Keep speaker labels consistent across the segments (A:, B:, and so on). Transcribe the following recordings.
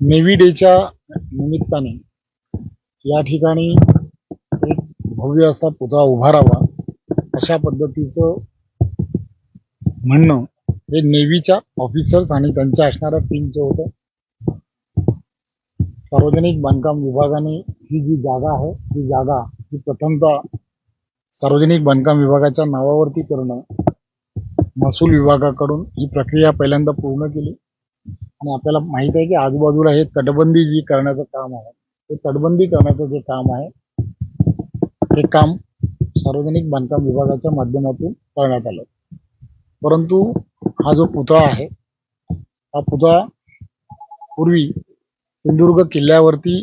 A: Navy डेच्या निमित्ताने या ठिकाणी एक भव्य असा पुतळा उभारावा अशा पद्धतीचं म्हणणं हे नेव्हीच्या ऑफिसर्स आणि त्यांच्या असणाऱ्या टीमचं होतं. सार्वजनिक बांधकाम विभागाने ही जी जागा आहे ती जागा ही प्रथमतः सार्वजनिक बांधकाम विभागाच्या नावावरती करणं महसूल विभागाकडून ही प्रक्रिया पहिल्यांदा पूर्ण केली. आणि आपल्याला माहीत आहे की आजूबाजूला हे तटबंदी जी करण्याचं काम आहे ते तटबंदी करण्याचं जे काम आहे हे काम सार्वजनिक बांधकाम विभागाच्या माध्यमातून करण्यात आलं. परंतु हा जो पुतळा आहे हा पुतळा पूर्वी सिंधुदुर्ग किल्ल्यावरती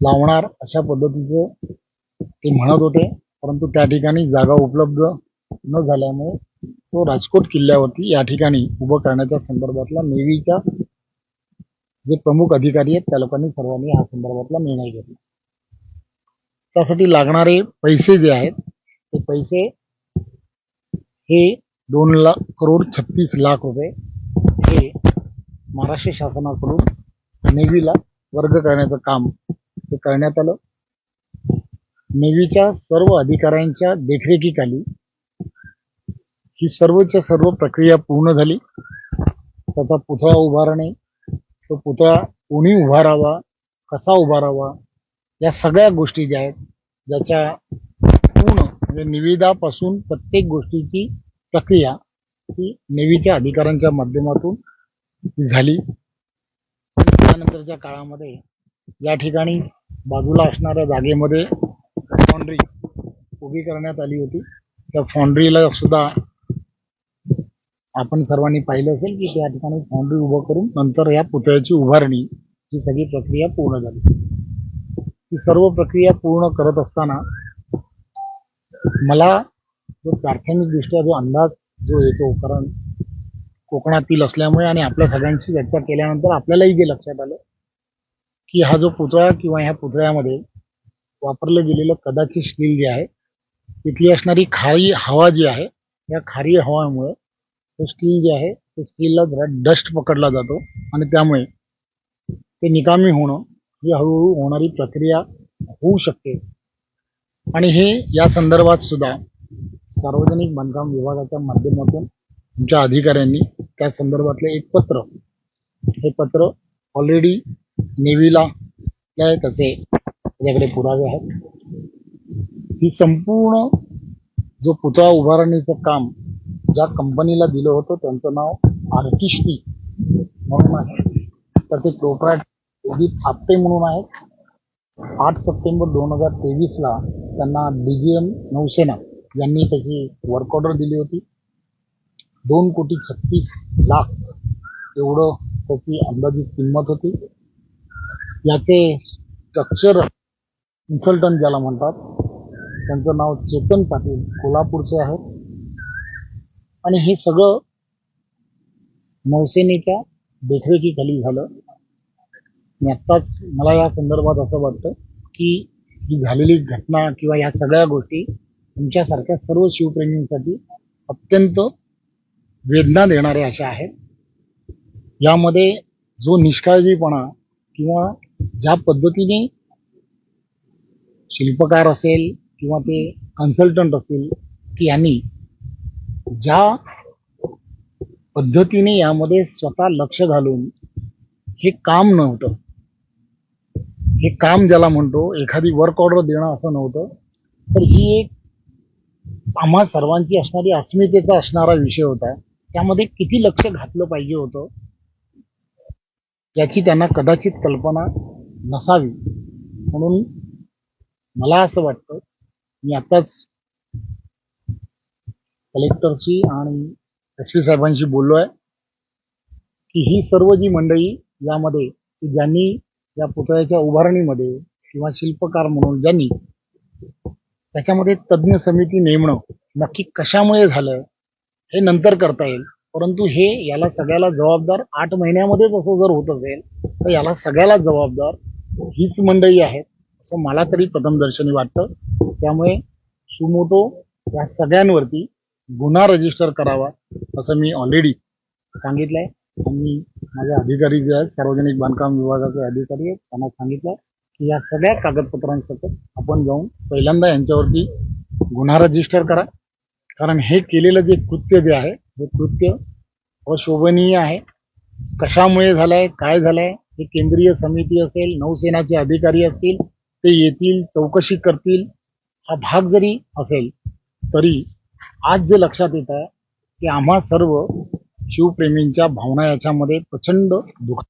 A: लावणार अशा पद्धतीचं ते म्हणत होते परंतु त्या ठिकाणी जागा उपलब्ध न झाल्यामुळे तो राजकोट किल्ल्यावरती या ठिकाणी उभं करण्याच्या संदर्भातला नेव्हीच्या जे प्रमुख अधिकारी आहेत त्या लोकांनी सर्वांनी या संदर्भातला निर्णय घेतला. त्यासाठी लागणारे पैसे जे आहेत ते पैसे हे दोन लाख करोड छत्तीस लाख रुपये हे महाराष्ट्र शासनाकडून नेव्हीला वर्ग करण्याचं काम हे करण्यात आलं. नेव्हीच्या सर्व अधिकाऱ्यांच्या देखरेखीखाली ही सर्वच्या सर्व प्रक्रिया पूर्ण झाली. त्याचा पुतळा उभारणे तो पुतळा कोणी उभारावा कसा उभारावा या सगळ्या गोष्टी ज्या आहेत ज्याच्या पूर्ण म्हणजे निविदापासून प्रत्येक गोष्टीची प्रक्रिया ही नेव्हीच्या अधिकाऱ्यांच्या माध्यमातून झाली. त्यानंतरच्या काळामध्ये या ठिकाणी बाजूला असणाऱ्या जागेमध्ये फॉन्ड्री उभी करण्यात आली होती. त्या फॉन्ड्रीला सुद्धा आपण सर्वांनी पाहिलं असेल की त्या ठिकाणी फाउंड्री उभं करून नंतर या पुतळ्याची उभारणी ही सगळी प्रक्रिया पूर्ण झाली. ही सर्व प्रक्रिया पूर्ण करत असताना मला जो प्राथमिकदृष्ट्या जो अंदाज जो येतो कारण कोकणातील असल्यामुळे आणि आपल्या सगळ्यांशी चर्चा केल्यानंतर आपल्यालाही जे लक्षात आलं की हा जो पुतळा किंवा ह्या पुतळ्यामध्ये वापरलं गेलेलं कदाचित स्टील जे आहे तिथली असणारी खारी हवा जी आहे या खारी हवामुळे ते स्टील जे आहे ते स्टीलला जरा डस्ट पकडला जातो आणि त्यामुळे ते निकामी होणं ही हळूहळू होणारी प्रक्रिया होऊ शकते. आणि हे या संदर्भात सुद्धा सार्वजनिक बांधकाम विभागाच्या माध्यमातून आमच्या अधिकाऱ्यांनी त्या संदर्भातले एक पत्र हे पत्र ऑलरेडी नेव्हीला आहे त्याचे त्याच्याकडे पुरावे आहेत. ही संपूर्ण जो पुतळा उभारणीचं काम ज्या कंपनीला दिलं होतं त्यांचं नाव आर्टिस्टी म्हणून आहे. तर ते प्रोप्रायट उदित आपटे म्हणून आहेत. आठ सप्टेंबर दोन हजार तेवीसला त्यांना डी जी एम नौसेना यांनी त्याची वर्क ऑर्डर दिली होती. दोन कोटी छत्तीस लाख एवढं त्याची अंदाजित किंमत होती. याचे स्ट्रक्चर कन्सल्टंट ज्याला म्हणतात त्यांचं नाव चेतन पाटील कोल्हापूरचे आहेत. आणि हे सगळं नौसेनेच्या देखरेखीखाली झालं. आणि आत्ताच मला या संदर्भात असं वाटतं की ही झालेली घटना किंवा या सगळ्या गोष्टी तुमच्यासारख्या सर्व शिवप्रेमींसाठी अत्यंत वेदना देणाऱ्या अशा आहेत. यामध्ये जो निष्काळजीपणा किंवा ज्या पद्धतीने शिल्पकार असेल किंवा ते कन्सल्टंट असेल की यांनी ज्या पद्धतीने यामध्ये स्वतः लक्ष घालून हे काम नव्हतं. हे काम ज्याला म्हणतो एखादी वर्क ऑर्डर देणं असं नव्हतं. तर ही एक आम्हा सर्वांची असणारी अस्मितेचा असणारा विषय होता. त्यामध्ये किती लक्ष घातलं पाहिजे होतं याची त्यांना कदाचित कल्पना नसावी. म्हणून मला असं वाटतं मी आताच कलेक्टरशी आणि एस पी साहेबांशी बोललो आहे की ही सर्व जी मंडळी यामध्ये ज्यांनी या पुतळ्याच्या उभारणीमध्ये किंवा शिल्पकार म्हणून ज्यांनी त्याच्यामध्ये तज्ज्ञ समिती नेमणं नक्की कशामुळे झालं हे नंतर करता येईल. परंतु हे याला सगळ्याला जबाबदार आठ महिन्यामध्येच असं जर होत असेल तर याला सगळ्याला जबाबदार हीच मंडळी आहेत असं मला तरी प्रथमदर्शनी वाटतं. त्यामुळे सुमोटो या सगळ्यांवरती गुन्हा रजिस्टर करावा असं मी ऑलरेडी सांगितलं आहे आणि माझे अधिकारी जे आहेत सार्वजनिक बांधकाम विभागाचे अधिकारी आहेत त्यांना सांगितलं की या सगळ्या कागदपत्रांसकट आपण जाऊन पहिल्यांदा यांच्यावरती गुन्हा रजिस्टर करा. कारण हे केलेलं जे कृत्य जे आहे हे कृत्य अशोभनीय आहे. कशामुळे झालंय काय झालंय हे केंद्रीय समिती असेल नौसेनाचे अधिकारी असतील ते येतील चौकशी करतील हा भाग जरी असेल तरी आज जे लक्षात येत आहे की आम्हा सर्व शिवप्रेमींच्या भावना याच्यामध्ये प्रचंड दुःख